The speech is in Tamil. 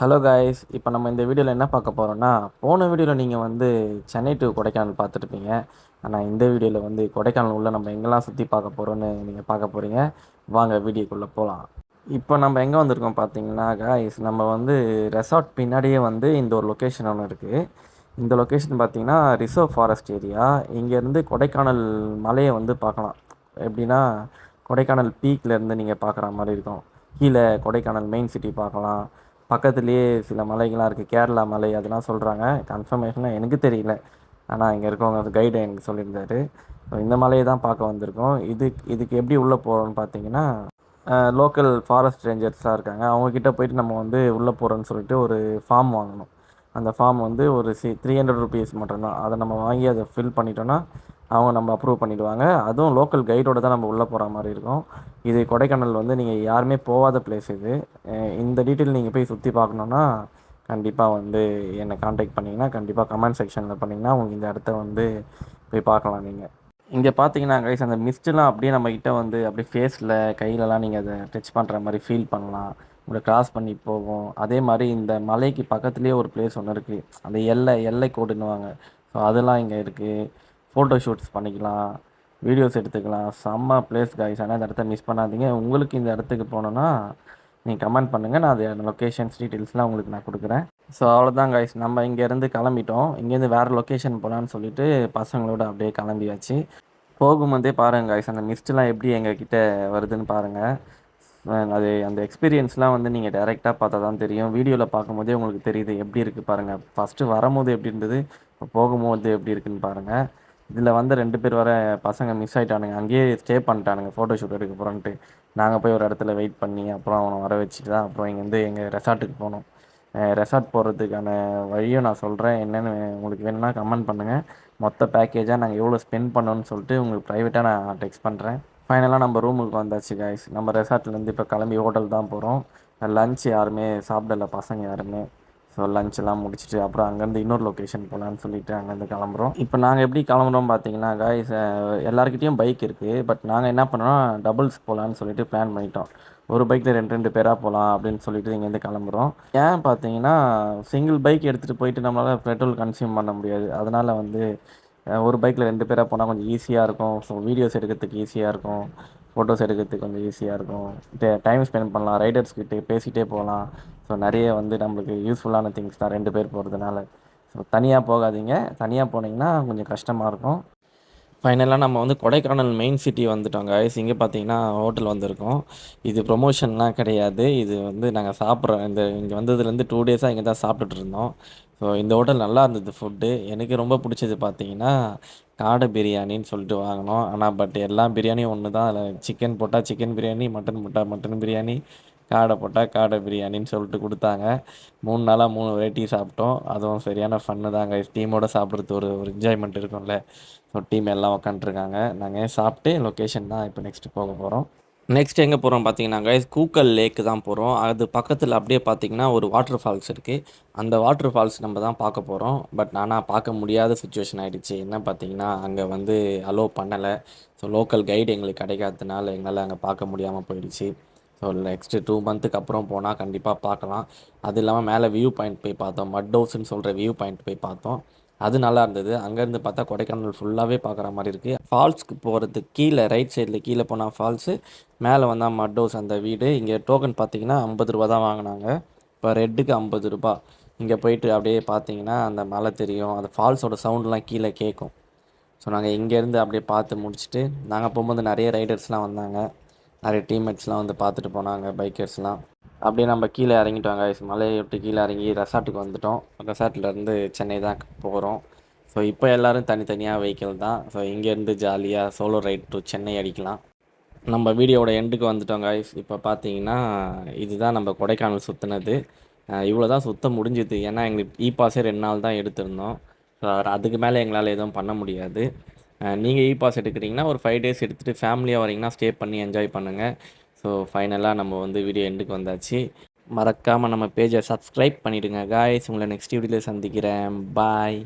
ஹலோ காய்ஸ் இப்போ நம்ம இந்த வீடியோவில் என்ன பார்க்க போகிறோம்னா போன வீடியோவில் நீங்கள் வந்து சென்னை டு கொடைக்கானல் பார்த்துருப்பீங்க. ஆனால் இந்த வீடியோவில் வந்து கொடைக்கானல் உள்ள நம்ம எங்கெல்லாம் சுற்றி பார்க்க போகிறோன்னு நீங்கள் பார்க்க போகிறீங்க வாங்க வீடியோக்குள்ளே போகலாம் இப்போ நம்ம எங்கே வந்திருக்கோம் பார்த்தீங்கன்னா காய்ஸ் நம்ம வந்து ரெசார்ட் பின்னாடியே வந்து இந்த ஒரு லொக்கேஷன் ஒன்று இருக்குது இந்த லொக்கேஷன் பார்த்தீங்கன்னா ரிசர்வ் ஃபாரஸ்ட் ஏரியா இங்கேருந்து கொடைக்கானல் மலையை வந்து பார்க்கலாம். எப்படின்னா கொடைக்கானல் பீக்லேருந்து நீங்கள் பார்க்குற மாதிரி இருக்கும். கீழே கொடைக்கானல் மெயின் சிட்டி பார்க்கலாம். பக்கத்துலேயே சில மலைகள்லாம் இருக்குது கேரளா மலை அதெல்லாம் சொல்கிறாங்க கன்ஃபர்மேஷனாக எனக்கு தெரியல. ஆனால் இங்கே இருக்கவங்க கைடு எனக்கு சொல்லியிருந்தாரு. ஸோ இந்த மலையை தான் பார்க்க வந்திருக்கோம். இதுக்கு இதுக்கு எப்படி உள்ளே போகிறோம்னு பார்த்தீங்கன்னா லோக்கல் ஃபாரஸ்ட் ரேஞ்சர்ஸ்லாம் இருக்காங்க. அவங்கக்கிட்ட போயிட்டு நம்ம வந்து உள்ளே போகிறோன்னு சொல்லிட்டு ஒரு ஃபார்ம் வாங்கணும். அந்த ஃபார்ம் வந்து ஒரு சி த்ரீ ஹண்ட்ரட் ருபீஸ் மட்டும்தான். அதை நம்ம வாங்கி அதை ஃபில் பண்ணிட்டோன்னா அவங்க நம்ம அப்ரூவ் பண்ணிவிடுவாங்க அதுவும் லோக்கல் கைடோடு தான் நம்ம உள்ளே போகிற மாதிரி இருக்கும். இது கொடைக்கானல் வந்து நீங்கள் யாருமே போகாத பிளேஸ் இது. இந்த டீட்டெயில் நீங்கள் போய் சுற்றி பார்க்கணுன்னா கண்டிப்பாக வந்து என்னை காண்டாக்ட் பண்ணிங்கன்னா கண்டிப்பாக கமெண்ட் செக்ஷனில் பண்ணிங்கன்னா உங்களுக்கு இந்த இடத்த வந்து போய் பார்க்கலாம் நீங்கள் இங்கே பார்த்தீங்கன்னா கைஸ் அந்த மிஸ்ட்லாம் அப்படியே நம்மக்கிட்ட வந்து அப்படியே ஃபேஸில் கையிலலாம் நீங்கள் அதை டச் பண்ணுற மாதிரி ஃபீல் பண்ணலாம். உங்களை கிராஸ் பண்ணி போகும். அதே மாதிரி இந்த மலைக்கு பக்கத்துலேயே ஒரு பிளேஸ் ஒன்று இருக்குது அந்த எல்லை எல்லை கோடுன்னுவாங்க ஸோ அதெல்லாம் இங்கே இருக்குது ஃபோட்டோ ஷூட்ஸ் பண்ணிக்கலாம் வீடியோஸ் எடுத்துக்கலாம். செம்ம பிளேஸ் கைஸ் ஆனால் இந்த இடத்த மிஸ் பண்ணாதீங்க. உங்களுக்கு இந்த இடத்துக்கு போகணுன்னா நீங்கள் கமெண்ட் பண்ணுங்கள் நான் அது லொக்கேஷன்ஸ் டீட்டெயில்ஸ்லாம் உங்களுக்கு நான் கொடுக்குறேன். ஸோ அவ்வளோதான் கைஸ் நம்ம இங்கேருந்து கிளம்பிட்டோம். இங்கேருந்து வேறு லொக்கேஷன் போகலான்னு சொல்லிட்டு பசங்களோட அப்படியே கிளம்பியாச்சு. போகும்போதே பாருங்கள் கைஸ் அந்த மிஸ்ட்லாம் எப்படி எங்ககிட்ட வருதுன்னு பாருங்கள் அது அந்த எக்ஸ்பீரியன்ஸ்லாம் வந்து நீங்கள் டேரெக்டாக பார்த்தா தான் தெரியும். வீடியோவில் பார்க்கும்போதே உங்களுக்கு தெரியுது எப்படி இருக்குது பாருங்கள் ஃபஸ்ட்டு வரும்போது எப்படி இருந்தது இப்போ போகும்போது எப்படி இருக்குன்னு பாருங்கள் இதில் வந்து ரெண்டு பேர் வர பசங்க மிஸ் ஆகிட்டானுங்க அங்கேயே ஸ்டே பண்ணிட்டானுங்க. ஃபோட்டோ ஷூட் எடுக்க போகிறோன்ட்டு நாங்கள் போய் ஒரு இடத்துல வெயிட் பண்ணி அப்புறம் அவனை வர வச்சுட்டு தான் அப்புறம் இங்கேருந்து எங்கள் ரெசார்ட்டுக்கு போனோம். ரெசார்ட் போகிறதுக்கான வழியும் நான் சொல்கிறேன் என்னென்னு உங்களுக்கு வேணும்னா கமெண்ட் பண்ணுங்கள் மொத்த பேக்கேஜாக நாங்கள் எவ்வளோ ஸ்பெண்ட் பண்ணோன்னு சொல்லிட்டு உங்களுக்கு ப்ரைவேட்டாக நான் டெக்ஸ்ட் பண்ணுறேன் ஃபைனலாக நம்ம ரூமுக்கு வந்தாச்சு காய்ஸ் நம்ம ரெசார்ட்லேருந்து இப்போ கிளம்பி ஹோட்டல் தான் போகிறோம் லன்ச் யாருமே சாப்பிடல பசங்க யாருமே. ஸோ லஞ்செல்லாம் முடிச்சுட்டு அப்புறம் அங்கேருந்து இன்னொரு லொக்கேஷன் போகலான்னு சொல்லிட்டு அங்கேருந்து கிளம்புறோம். இப்போ நாங்கள் எப்படி கிளம்புறோம் பார்த்தீங்கன்னா காய்ஸ் எல்லாருக்கிட்டேயும் பைக் இருக்குது பட் நாங்கள் என்ன பண்ணோம்னா டபுள்ஸ் போகலான்னு சொல்லிட்டு பிளான் பண்ணிட்டோம். ஒரு பைக்கில் ரெண்டு ரெண்டு பேராக போகலாம் அப்படின்னு சொல்லிட்டு இங்கேருந்து கிளம்புறோம். ஏன் பார்த்தீங்கன்னா சிங்கிள் பைக் எடுத்துகிட்டு போயிட்டு நம்மளால் பெட்ரோல் கன்சியூம் பண்ண முடியாது. அதனால் வந்து ஒரு பைக்கில் ரெண்டு பேராக போனால் கொஞ்சம் ஈஸியாக இருக்கும். ஸோ வீடியோஸ் எடுக்கிறதுக்கு ஈஸியாக இருக்கும். ஃபோட்டோஸ் எடுக்கிறதுக்கு கொஞ்சம் ஈஸியாக இருக்கும். டைம் ஸ்பெண்ட் பண்ணலாம். ரைடர்ஸ் கிட்டே பேசிகிட்டே போகலாம். ஸோ நிறைய வந்து நம்மளுக்கு யூஸ்ஃபுல்லான திங்ஸ் தான். ரெண்டு பேர் போகிறதுனால ஸோ தனியாக போகாதீங்க. தனியாக போனீங்கன்னா கொஞ்சம் கஷ்டமாக இருக்கும். ஃபைனலாக நம்ம வந்து கொடைக்கானல் மெயின் சிட்டி வந்துட்டோம் கைஸ் இங்கே பார்த்தீங்கன்னா ஹோட்டல் வந்திருக்கோம். இது ப்ரொமோஷன்லாம் கிடையாது. இது வந்து நாங்கள் சாப்பிட்றோம் இந்த இங்கே வந்ததுலேருந்து டூ டேஸாக இங்கே தான் சாப்பிட்டுட்டு இருந்தோம். ஸோ இந்த ஹோட்டல் நல்லா இருந்தது ஃபுட்டு எனக்கு ரொம்ப பிடிச்சது பார்த்தீங்கன்னா காடை பிரியாணின்னு சொல்லிட்டு வாங்கினோம். ஆனால் பட் எல்லா பிரியாணியும் ஒன்று தான் அதில் சிக்கன் போட்டால் சிக்கன் பிரியாணி மட்டன் போட்டால் மட்டன் பிரியாணி. காடை போட்டால் காடை பிரியாணின்னு சொல்லிட்டு கொடுத்தாங்க. மூணு நாளாக மூணு வெரைட்டி சாப்பிட்டோம். அதுவும் சரியான ஃபன்னு தாங்க. டீமோடு சாப்பிட்றது ஒரு ஒரு என்ஜாய்மெண்ட் இருக்கும்ல. ஸோ டீம் எல்லாம் உக்காண்ட்ருக்காங்க நாங்கள் சாப்பிட்டு லொக்கேஷன் தான் இப்போ நெக்ஸ்ட்டு போக போகிறோம் நெக்ஸ்ட் எங்கே போகிறோம் பார்த்தீங்கன்னா guys கூக்கல் லேக்கு தான் போகிறோம் அது பக்கத்தில் அப்படியே பார்த்தீங்கன்னா ஒரு வாட்டர் ஃபால்ஸ் இருக்குது அந்த வாட்டர் ஃபால்ஸ் நம்ம தான் பார்க்க போகிறோம் பட் ஆனால் பார்க்க முடியாத சுச்சுவேஷன் ஆகிடுச்சு என்ன பார்த்தீங்கன்னா அங்கே வந்து அலோவ் பண்ணலை. ஸோ லோக்கல் கைடு எங்களுக்கு கிடைக்காததுனால எங்களால் அங்கே பார்க்க முடியாமல் போயிடுச்சு. ஸோ நெக்ஸ்ட்டு டூ மந்த்துக்கு அப்புறம் போனால் கண்டிப்பாக பார்க்கலாம். அது இல்லாமல் மேலே வியூ பாயிண்ட் போய் பார்த்தோம். மட் ஹவுஸ்ன்னு சொல்கிற வியூ பாயிண்ட் போய் பார்த்தோம். அது நல்லா இருந்தது. அங்கேருந்து பார்த்தா கொடைக்கானல் ஃபுல்லாகவே பார்க்குற மாதிரி இருக்குது ஃபால்ஸ்க்கு போகிறதுக்கு கீழே ரைட் சைடில் கீழே போனால் ஃபால்ஸு மேலே வந்தால் மட் ஹவுஸ் அந்த வீடு. இங்கே டோக்கன் பார்த்தீங்கன்னா ஐம்பது ரூபா தான் வாங்கினாங்க. இப்போ ரெட்டுக்கு ஐம்பது ரூபா. இங்கே போயிட்டு அப்படியே பார்த்தீங்கன்னா அந்த மலை தெரியும். அந்த ஃபால்ஸோட சவுண்ட்லாம் கீழே கேட்கும். ஸோ நாங்கள் இங்கேருந்து அப்படியே பார்த்து முடிச்சுட்டு நாங்கள் போகும்போது நிறைய ரைடர்ஸ்லாம் வந்தாங்க. நிறைய டீம்மேட்ஸ்லாம் வந்து பார்த்துட்டு போனாங்க பைக்கர்ஸ்லாம் அப்படியே நம்ம கீழே இறங்கிட்டோம் guys. மலையை விட்டு கீழே இறங்கி ரெசார்ட்டுக்கு வந்துட்டோம். ரெசார்ட்லேருந்து சென்னை தான் போகிறோம் ஸோ இப்போ எல்லோரும் தனித்தனியாக வெஹிக்கிள் தான். ஸோ இங்கேருந்து ஜாலியாக சோலோ ரைட் டு சென்னை அடிக்கலாம். நம்ம வீடியோவோட எண்டுக்கு வந்துட்டோம் guys. இப்போ பார்த்தீங்கன்னா இதுதான் நம்ம கொடைக்கானல் சுற்றுனது இவ்வளோ தான் சுத்த முடிஞ்சுது. ஏன்னா எங்களுக்கு இ பாஸே ரெண்டு நாள் தான் எடுத்திருந்தோம். ஸோ அதுக்கு மேலே எங்களால் எதுவும் பண்ண முடியாது. நீங்கள் இ பாஸ் எடுக்கிறீங்கன்னா ஒரு ஃபைவ் டேஸ் எடுத்துகிட்டு ஃபேமிலியாக வரீங்கன்னா ஸ்டே பண்ணி என்ஜாய் பண்ணுங்கள் ஸோ ஃபைனலாக நம்ம வந்து வீடியோ எண்டுக்கு வந்தாச்சு. மறக்காமல் நம்ம பேஜை சப்ஸ்கிரைப் பண்ணிவிடுங்க காய்ஸ் உங்களை நெக்ஸ்ட் வீடியோவில் சந்திக்கிறேன். பாய்